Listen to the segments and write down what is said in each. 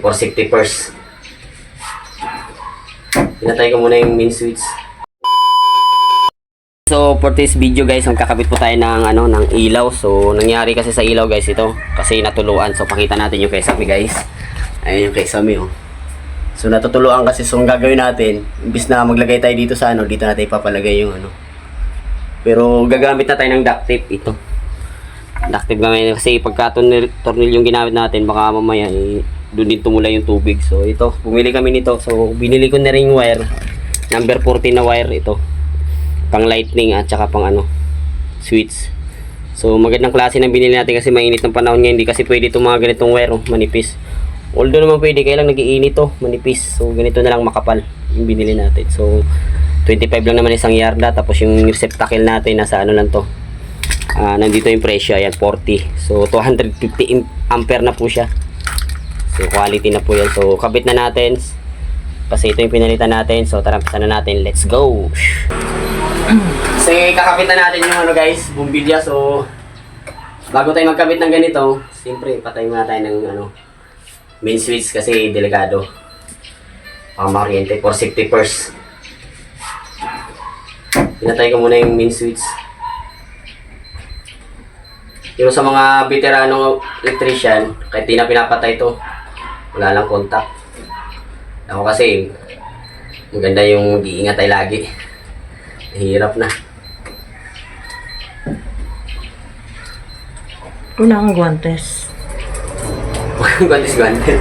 For safety first. Pinatay ko muna yung main switch. So for this video guys, magkakabit po tayo ng ano ng ilaw. So nangyari kasi sa ilaw guys ito kasi natuluan. So pakita natin yung kesame guys. Ayun yung kesame oh. So natutuluan kasi so ang gagawin natin, imbis na maglagay tayo dito sa ano, dito natin ipapalagay yung ano. Pero gagamit na tayo ng duct tape ito. Duct tape gamay kasi pagka tornil, tornil yung ginamit natin, baka mamaya eh, doon din tumula yung tubig. So ito, bumili kami nito. So binili ko na rin yung wire. Number 14 na wire ito. Pang lightning at saka pang ano, switch. So magandang klase ng binili natin kasi mainit ng panahon ngayon. Hindi kasi pwede itong mga ganitong wire, oh, manipis. Although naman pwede, kaya lang nag-iinit to, manipis. So ganito na lang makapal yung binili natin. So 25 lang naman isang yarda tapos yung receptacle natin nasa ano lang to. Ah, nandito yung presyo, ayan 40. So 250 im- ampere na po siya. So quality na po yan. So kabit na natin. Kasi ito yung pinalitan natin. So tara, na natin. Let's go. Kasi kakabit na natin yung ano guys, bumbilya. So bago tayo magkabit ng ganito, siyempre patay muna tayo ng ano main switch kasi delikado. Pamakuryente for safety first. Pinatay ko muna yung main switch. Pero sa mga veteranong electrician, kahit di na pinapatay to, wala lang contact. Ako kasi, maganda yung mag-iingat tayo lagi. Hirap na. Una ang guantes. Guantes guantes.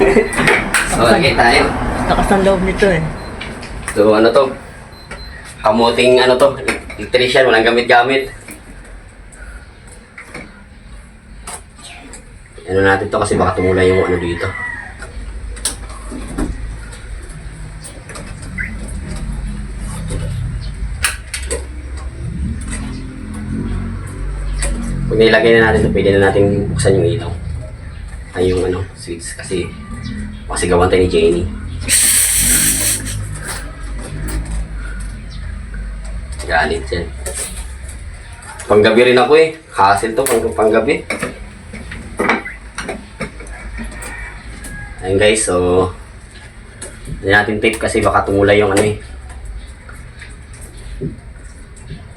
so, lagi tayo. Takas ang loob nito eh. So, ano to? Kamuting ano to? Electrician, walang gamit-gamit. Ano natin to kasi baka tumula yung ano dito. Pag nilagay na natin ito, pwede na natin buksan yung ilaw. Ay yung ano, switch kasi kasi gawan tayo ni Jenny. Galit yan. Panggabi rin ako eh. Hassle to, pang panggabi. Ayun guys, so... Hindi natin tape kasi baka tumulay yung ano eh.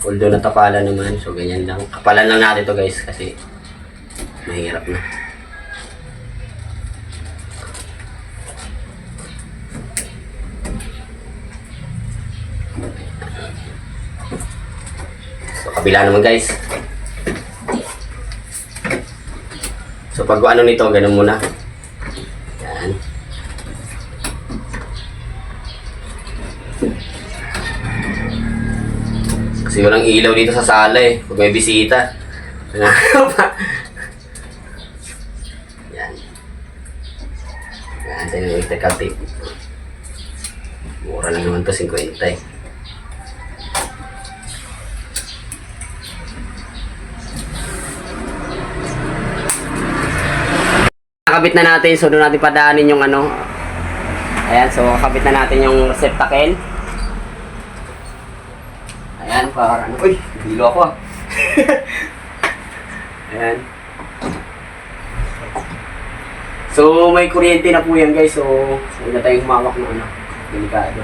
Although natapalan naman, so ganyan lang. Kapalan lang natin to guys kasi mahirap na. So, kabila naman guys. So, pag ano nito, ganun muna. Kasi walang ilaw dito sa sala eh. Pag may bisita. Yan. Yan, tayo ng electrical tape. Mura lang naman to, 50 eh. Nakabit na natin, so doon natin padaanin yung ano. Ayan, so kakabit na natin yung receptacle. Ayan, para ano. Uy, hilo ako ah. Ayan. So, may kuryente na po yan guys. So, huwag na tayong humawak ng ano. Delikado.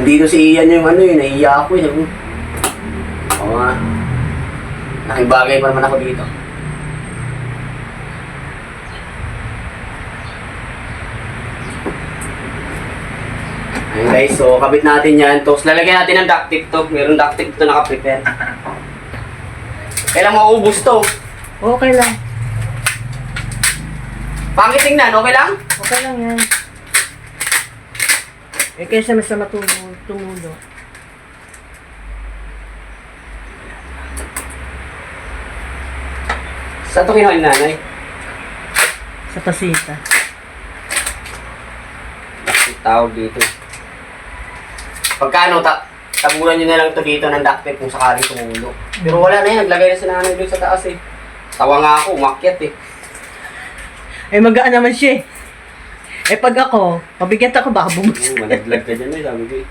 Dito si Ian yung ano yun, naiiya ako eh. Oo nga. Laking bagay pa naman ako dito. Ayun guys, so kabit natin yan. Tapos lalagyan natin ng duct tape to. Meron duct tape to naka-prepare. Kailan maubos to? Okay lang. Pangit tingnan, okay lang? Okay lang yan. Eh kaysa mas na matulo, tumulo. Saan to kinuha ni nanay? Sa pasita. Bakit tawag dito? Pagkano, ta taburan nyo na lang to dito ng duct tape kung sakali tumulo. Pero wala na yan, naglagay na si nanay doon sa taas eh. Tawa nga ako, umakyat eh. Eh magaan naman siya eh. Eh pag ako, mabigat ako baka bumagsak. Oo, malaglag ka dyan eh, sabi ko eh.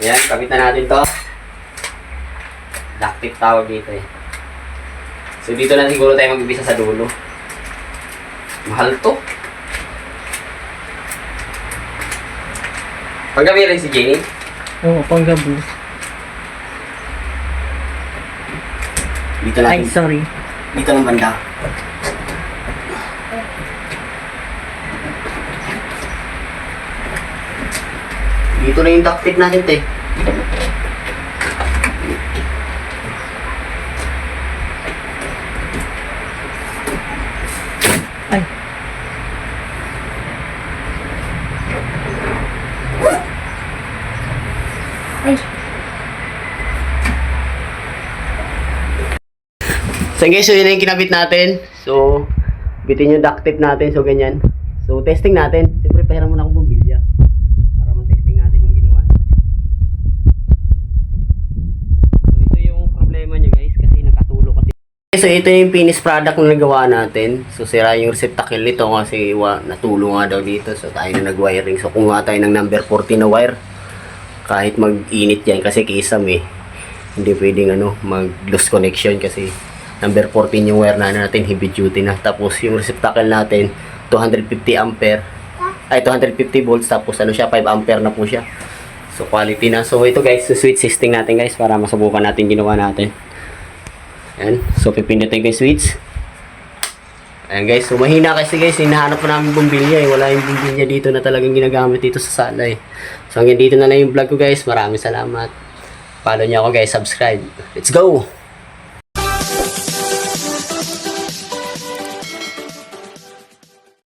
Ayan, kabit na natin to. Duct tape tawag dito eh. So dito na siguro tayo mag-umpisa sa dulo. Mahal to. Paggabi rin si Jenny. Oo, panggabi. Dito Ay, natin. sorry. Dito ng banda. Dito na yung duct tape natin, te. Ay. Ay. So guys, so yun yung kinabit natin. So, bitin yung duct tape natin. So, ganyan. So, testing natin. Siyempre, pahiram muna ako bumbilya. Para ma-testing natin yung ginawa. So, ito yung problema nyo guys. Kasi nakatulo kasi. So, ito yung finished product na nagawa natin. So, sira yung receptacle nito kasi wa, natulo nga daw dito. So, tayo na nag-wiring. So, kumuha tayo ng number 14 na wire. Kahit mag-init yan kasi kisam eh. Hindi pwedeng ano, mag-loose connection kasi number 14 yung wire na natin, heavy duty na. Tapos yung receptacle natin, 250 ampere. Ay, 250 volts. Tapos ano siya, 5 ampere na po siya. So, quality na. So, ito guys, switch system natin guys para masubukan natin ginawa natin. Ayan. So, pipindutin yung switch. Ayan guys, so mahina kasi guys, hinahanap pa namin bumbilya eh. Wala yung bumbilya dito na talagang ginagamit dito sa sala eh. So hanggang dito na lang yung vlog ko guys. Maraming salamat. Follow niyo ako guys, subscribe. Let's go!